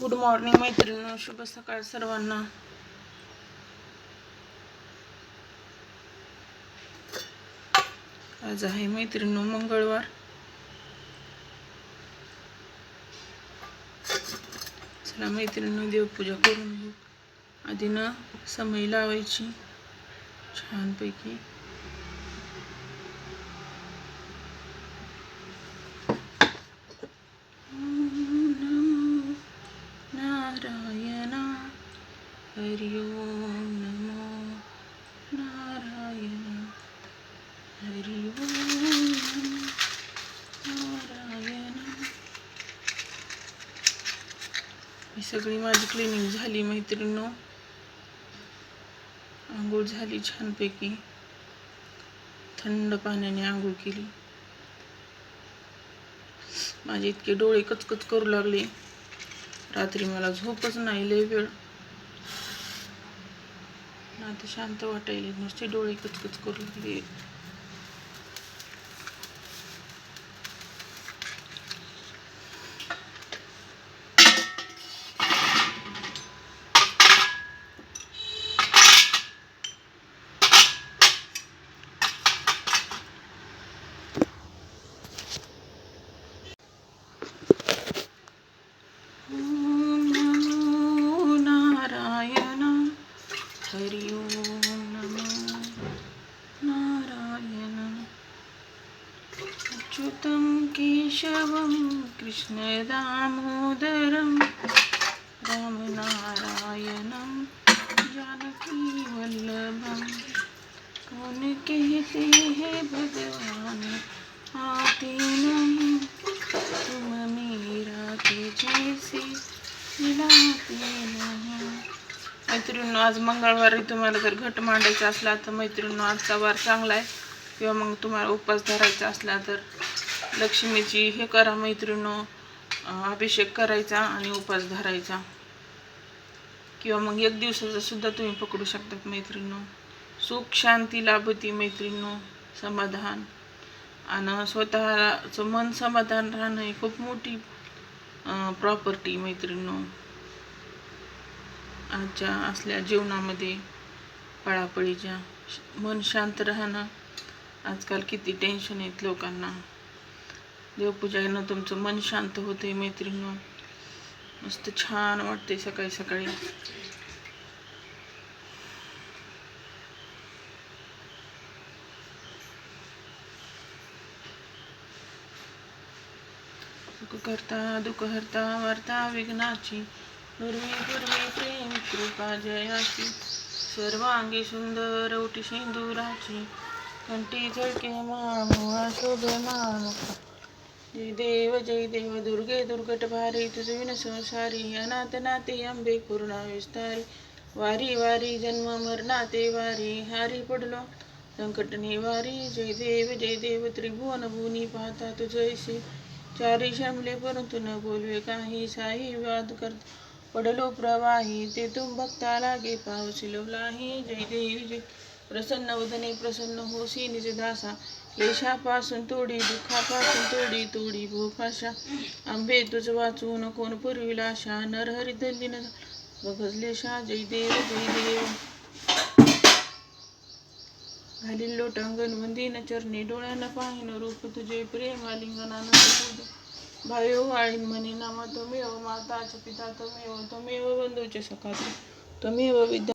Good morning मैत्रिणी शुभ सकाळ सर्वांना. आज आहे मैत्रिणी मंगळवार. चला मैत्रिणी देवपूजा करून घेऊ. आधी ना समय लावायची. छानपैकी नारायणा हरि ओम नमो नारायण हरि ही सगळी माझी क्लिनिंग झाली मैत्रिणीनो. आंघोळ झाली छानपैकी. थंड पाण्याने आंघोळ केली. माझे इतके डोळे कचकच करू लागले. रात्री मला झोपच नाही लय वेळ. आता शांत वाटायले नुसते डोळे कचकच करू लागले ओम नमो नारायण हरि ओम नमो नारायण अच्युतं केशवं कृष्णदामोदरं रामनारायणं जानकीवल्लभं। कौन कहते हैं भगवान आते नहीं तुम मेरा के जैसे मिलाते नहीं। मैत्रिणींनो आज मंगळवारी तुम्हाला जर घट मांडायचा असला तर मैत्रिणींनो आजचा वार चांगला आहे. किंवा मग तुम्हाला उपवास धरायचा असला तर लक्ष्मीची हे करा मैत्रिणो अभिषेक करायचा आणि उपवास धरायचा. किंवा मग एक दिवसाचा सुद्धा तुम्ही पकडू शकतात मैत्रिणो. सुख शांती लाभती मैत्रिणो समाधान. आणि स्वतःचं मन समाधान राहणं ही खूप मोठी प्रॉपर्टी मैत्रिणो. आजच्या असल्या जीवनामध्ये पळापळीच्या मन शांत राहणं आजकाल किती टेन्शन येत लोकांना. देवपूजेनं तुमचं मन शांत होते मैत्रिणी मस्त छान वाटते सकाळी सकाळी. सुख करता दुख हरता वार्ता विघ्नाची. दुर्मी पूर्वी प्रेम कृपा जयाची. सर्वांगी सुंदर ओटी सिंदुराची. कंठी झळके मामुळा शोभमान जय देव जय देव दुर्गे दुर्गट भारी तुझ विन संसारी. अनाथ नाते अंबे पूर्णा विस्तारी. वारी वारी जन्म मरणाते वारी. हारी पडलो संकट निवारी. जय देव जय देव त्रिभुवन भुनी पाहता तुझैशी चारी शमले परंतु न बोलवे काही. साई वाद कर पडलो प्रवाही. ते तुम भक्ता लागे पावसिलो लाही जय देव जय प्रसन्न वदने प्रसन्न होशी निज दासा. क्लेशापासून तोडी दुःखापासून तोडी तोडी भोपाशा. आंबे तुझ वाचून कोण पूर्विलाशा? शा नरहरी दल्ली बघजले शा जय देव जय देव. घालील लोटांगण वंदीन चरणी. डोळ्यानं पाहिन रूप तुझे प्रेम आलिंगनानं भायो वाळीन म्हणे नामा त्वमेव माताच पिता तुम्ही तुम्ही बंधूचे सखा तुम्ही विद्या